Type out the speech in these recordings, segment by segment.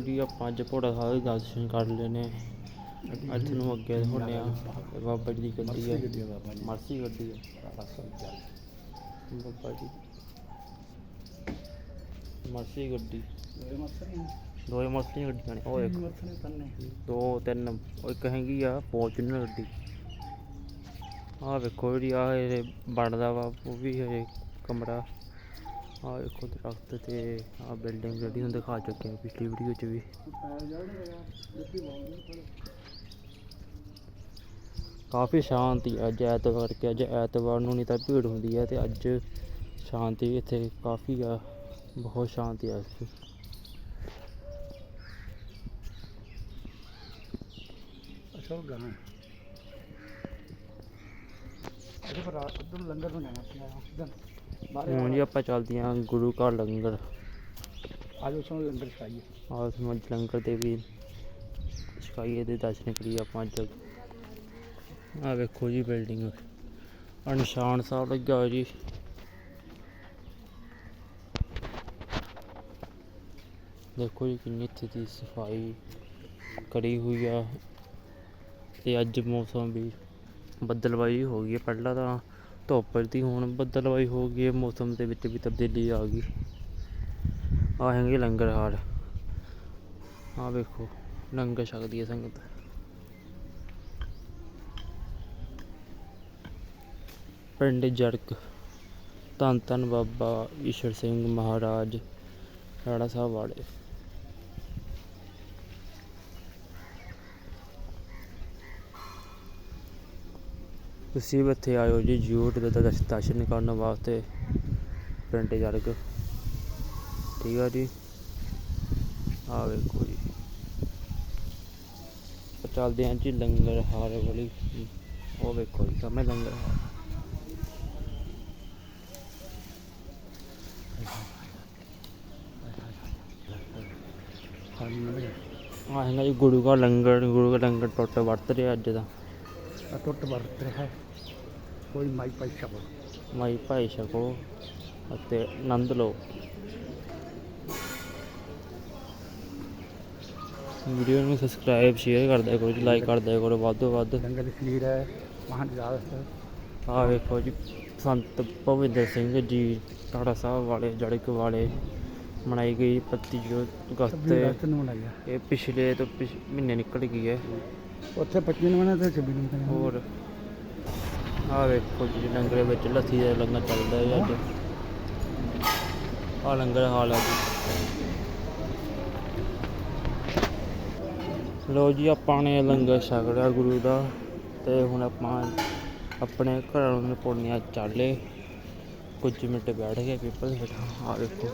ਜੀ ਆਪਾਂ ਅੱਜ ਭੋੜਾ ਸਾਹਿਬ ਦੇ ਦਰਸ਼ਨ ਕਰ ਲੈਨੇ ਅੱਜ ਨੂੰ ਅੱਗੇ ਦਿਖਾਉਂਦੇ ਆ ਬਾਬਾ ਜੀ ਦੀ ਗੱਡੀ ਹੈ ਆ ਮਰਸੀ ਗੱਡੀ ਹੈ ਬਾਬਾ ਜੀ। ਮਰਸੀ ਗੱਡੀ। ਦੋਏ ਮਰਸੀਆਂ ਗੱਡੀਆਂ ਨੇ। ਉਹ ਇੱਕ। ਦੋ ਤਿੰਨ। ਉਹ ਇੱਕ ਹੈਗੀ ਆ ਫੋਰਚੂਨਰ ਗੱਡੀ। ਆਹ ਵੇਖੋ ਜਿਹੜੀ ਆ ਇਹ ਬਣਦਾ ਵਾ ਉਹ ਵੀ ਹਜੇ ਕਮਰਾ। ਆਹ ਵੇਖੋ ਦਰਖਤ ਤੇ ਆਹ ਬਿਲਡਿੰਗ ਜਿਹੜੀ ਤੁਹਾਨੂੰ ਦਿਖਾ ਚੁੱਕੇ ਹਾਂ ਪਿਛਲੀ ਵੀਡੀਓ 'ਚ ਵੀ। ਕਾਫੀ ਸ਼ਾਂਤੀ ਅੱਜ ਐਤਵਾਰ ਕਰਕੇ ਅੱਜ ਐਤਵਾਰ ਨੂੰ ਨਹੀਂ ਤਾਂ ਭੀੜ ਹੁੰਦੀ ਹੈ ਤੇ ਅੱਜ ਸ਼ਾਂਤੀ ਇੱਥੇ ਕਾਫੀ ਆ, ਬਹੁਤ ਸ਼ਾਂਤੀ ਆ ਇੱਥੇ। ਅਸਲ ਗਾਂ ਇਹ ਪਰ ਉਧਰ ਲੰਗਰ ਬਣਾਇਆ ਸੀ ਉਧਰ ਬਾਹਰ ਹੁਣ ਜੀ ਆਪਾਂ ਚੱਲਦੇ ਹਾਂ ਗੁਰੂ ਘਰ ਲੰਗਰ। ਆਜੋ ਸੋ ਲੰਗਰ ਖਾਈਏ ਆਹ ਸਮਝ ਲੰਗਰ ਦੇ ਵੀ। ਛਕਾਈਏ ਦੇ ਦਰਸ਼ਨ ਕਰੀਏ ਆਪਾਂ ਅੱਜ। ਆ ਵੇਖੋ ਜੀ ਬਿਲਡਿੰਗ। ਆ ਨਿਸ਼ਾਨ ਸਾਹਿਬ ਲੱਗਿਆ ਹੋਇਆ ਜੀ। ਦੇਖੋ ਜੀ ਕਿੰਨੀ ਇੱਥੇ ਦੀ ਸਫ਼ਾਈ ਕਰੀ ਹੋਈ ਆ। ਤੇ ਅੱਜ ਮੌਸਮ ਵੀ ਬੱਦਲਵਾਈ ਹੋ ਗਈ ਪਹਿਲਾਂ ਤਾਂ ਧੁੱਪ ਸੀ, ਹੁਣ ਬੱਦਲਵਾਈ ਹੋ ਗਈ ਮੌਸਮ ਦੇ ਵਿੱਚ ਵੀ ਤਬਦੀਲੀ ਆ ਗਈ। ਆ ਹੈਗੇ ਲੰਗਰ ਹਾਲ। ਆ ਵੇਖੋ, ਲੰਗਰ ਛਕਦੀ ਹੈ ਸੰਗਤ। ਪਿੰਡ ਜੜਕ, ਧੰਨ ਧੰਨ ਬਾਬਾ ਈਸ਼ਰ ਸਿੰਘ ਮਹਾਰਾਜ, ਰਾੜਾ ਸਾਹਿਬ ਵਾਲੇ। ਤੁਸੀਂ ਵੀ ਇੱਥੇ ਆਇਓ ਜੀ ਜ਼ਰੂਰ ਦੇ ਦਰਸ਼ਨ ਕਰਨ ਵਾਸਤੇ, ਪਿੰਡ ਜੜਕ ਠੀਕ ਆ ਜੀ? ਆ ਵੇਖੋ ਜੀ। ਚੱਲਦੇ ਹਾਂ ਜੀ ਲੰਗਰ ਹਾਰ ਵਾਲੀ। ਉਹ ਵੇਖੋ ਜੀ, ਸਾਹਮਣੇ ਲੰਗਰ ਹਾਲ ਆ ਹੈਗਾ ਜੀ ਗੁਰੂ ਘਰ ਲੰਗਰ, ਗੁਰੂ ਘਰ ਲੰਗਰ ਟੁੱਟ ਵਰਤ ਰਿਹਾ ਅੱਜ ਦਾ। ਟੁੱਟ ਵਰਤ ਰਿਹਾ। ਹੈ ਕੋਈ ਮਾਈ ਪਾਈ ਸ਼ਬਦ ਮਾਈ ਭਾਈ ਛਕੋ ਅਤੇ ਆਨੰਦ ਲਓ। ਵੀਡੀਓ ਨੂੰ ਸਬਸਕ੍ਰਾਈਬ ਸ਼ੇਅਰ ਕਰ ਦਿਆ ਕਰੋ ਜੀ ਲਾਈਕ ਕਰ ਦਿਆ ਕਰੋ ਵੱਧ ਤੋਂ ਵੱਧ। ਲੰਗਰ ਦੀ ਖੀਰ ਹੈ ਮਹਾਨ ਜਾਲ ਆ ਵੇਖੋ ਜੀ ਸੰਤ ਭਵਿੰਦਰ ਸਿੰਘ ਜੀ ਟਾੜਾ ਸਾਹਿਬ ਵਾਲੇ ਜੜਕ ਵਾਲੇ ਮਨਾਈ ਗਈ 25 ਜੋ ਅਗਸਤ ਨੂੰ ਇਹ ਪਿਛਲੇ ਤੋਂ ਮਹੀਨੇ ਨਿਕਲ ਗਈ ਹੈ। ਉੱਥੇ 25 ਨੂੰ ਬਣਾਇਆ ਤੇ 26 ਨੂੰ ਹੋਰ ਆ ਵੇਖੋ ਜੀ ਲੰਗਰ ਵਿੱਚ ਲੱਸੀ ਦਾ ਲੰਗਰ ਚੱਲਦਾ ਹੈ ਅੱਜ। ਆ ਲੰਗਰ ਹਾਲ ਆ ਜੀ। ਲੋ ਜੀ, ਆਪਾਂ ਨੇ ਲੰਗਰ ਛਕ ਲਿਆ ਗੁਰੂ ਦਾ ਤੇ ਹੁਣ ਆਪਾਂ ਆਪਣੇ ਘਰਾਂ ਨੂੰ ਪੁੰਨਿਆ ਚਾਲੇ। ਕੁਝ ਮਿੰਟ ਬੈਠ ਗਏ ਪੀਪਲ ਹੇਠ ਆ ਵੇਖੋ।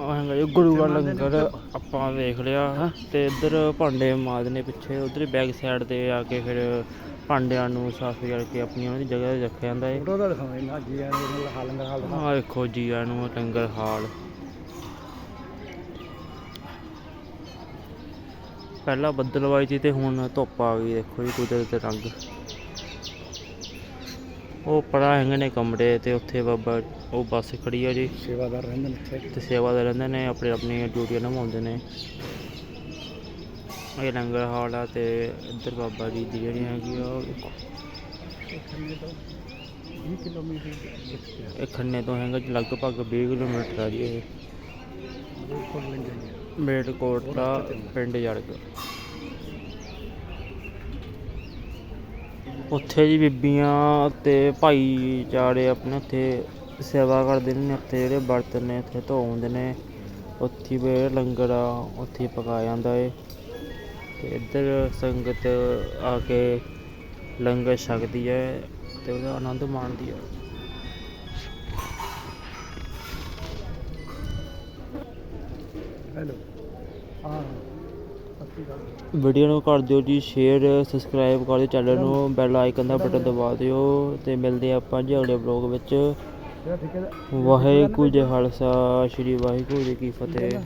ਆ ਹੈਗਾ ਗੁਰੂ ਦਾ ਲੰਗਰ ਆਪਾਂ ਵੇਖ ਲਿਆ ਤੇ ਇੱਧਰ ਭਾਂਡੇ ਮਾਜਨੇ ਪਿੱਛੇ, ਉਧਰ ਬੈਕ ਸਾਈਡ ਤੇ ਆ ਕੇ ਫਿਰ ਭਾਂਡਿਆਂ ਨੂੰ ਸਾਫ਼ ਕਰਕੇ ਆਪਣੀ ਉਹਨਾਂ ਦੀ ਜਗ੍ਹਾ ਤੇ ਰੱਖਿਆ ਜਾਂਦਾ ਹੈ ਫੋਟੋ ਦਾ ਜੀ ਹਾਲ ਲੰਗਰ ਹਾਲ ਦਿਖਾ। ਆ ਵੇਖੋ ਜੀਆਂ ਨੂੰ ਲੰਗਰ ਹਾਲ। ਪਹਿਲਾਂ ਬੱਦਲਵਾਈ ਸੀ ਤੇ ਹੁਣ ਧੁੱਪ ਆ ਗਈ ਦੇਖੋ ਜੀ ਕੁਦਰਤ ਦੇ ਰੰਗ। ਉਹ ਪੜਾ ਹੈਗੇ ਨੇ ਕਮਰੇ ਤੇ ਉੱਥੇ ਬਾਬਾ ਉਹ ਬੱਸ ਖੜੀ ਆ ਜੀ। ਸੇਵਾਦਾਰ ਰਹਿੰਦੇ ਨੇ ਇੱਥੇ। ਤੇ ਸੇਵਾਦਾਰ ਰਹਿੰਦੇ ਨੇ ਆਪਣੀ ਆਪਣੀਆਂ ਡਿਊਟੀਆਂ ਨਿਭਾਉਂਦੇ ਨੇ। ਇਹ ਲੰਗਰ ਹਾਲ ਆ ਤੇ ਇੱਧਰ ਬਾਬਾ ਜੀ ਦੀ ਜਿਹੜੀ ਹੈਗੀ ਆ ਉਹ ਵੇਖੋ। ਤੋਂ 20 ਕਿਲੋਮੀਟਰ ਇਹ ਖੰਨੇ ਤੋਂ ਹੈਗਾ ਲਗਭਗ 20 ਕਿਲੋਮੀਟਰ ਆ ਜੀ ਇਹ ਬਿਲਕੁਲ ਦਾ ਪਿੰਡ ਜੜਕ ਉੱਥੇ ਜੀ ਬੀਬੀਆਂ ਤੇ ਭਾਈਚਾਰੇ ਆਪਣੇ ਉੱਥੇ ਸੇਵਾ ਕਰਦੇ ਨੇ, ਉੱਥੇ ਜਿਹੜੇ ਬਰਤਨ ਨੇ, ਉੱਥੇ ਧੋਉਂਦੇ ਨੇ, ਉੱਥੇ ਵੀ ਲੰਗਰ ਆ, ਉੱਥੇ ਪਕਾਇਆ ਜਾਂਦਾ ਏ ਤੇ ਇੱਧਰ ਸੰਗਤ ਆ ਕੇ ਲੰਗਰ ਛਕਦੀ ਹੈ ਤੇ ਉਹਦਾ ਆਨੰਦ ਮਾਣਦੀ ਹੈ। ਹੈਲੋ ਹਾਂ ਵੀਡੀਓ ਨੂੰ ਕਰ ਦਿਓ ਜੀ ਸ਼ੇਅਰ ਸਬਸਕ੍ਰਾਈਬ ਕਰ ਦਿਓ ਚੈਨਲ ਨੂੰ ਬੈਲ ਆਈਕਨ ਦਾ ਬਟਨ ਦਬਾ ਦਿਓ ਤੇ ਮਿਲਦੇ ਆਪਾਂ ਜੀ ਅਗਲੇ ਬਲੌਗ ਵਿੱਚ। ਵਾਹਿਗੁਰੂ ਜੀ ਖਾਲਸਾ ਸ੍ਰੀ ਵਾਹਿਗੁਰੂ ਜੀ ਕੀ ਫਤਿਹ।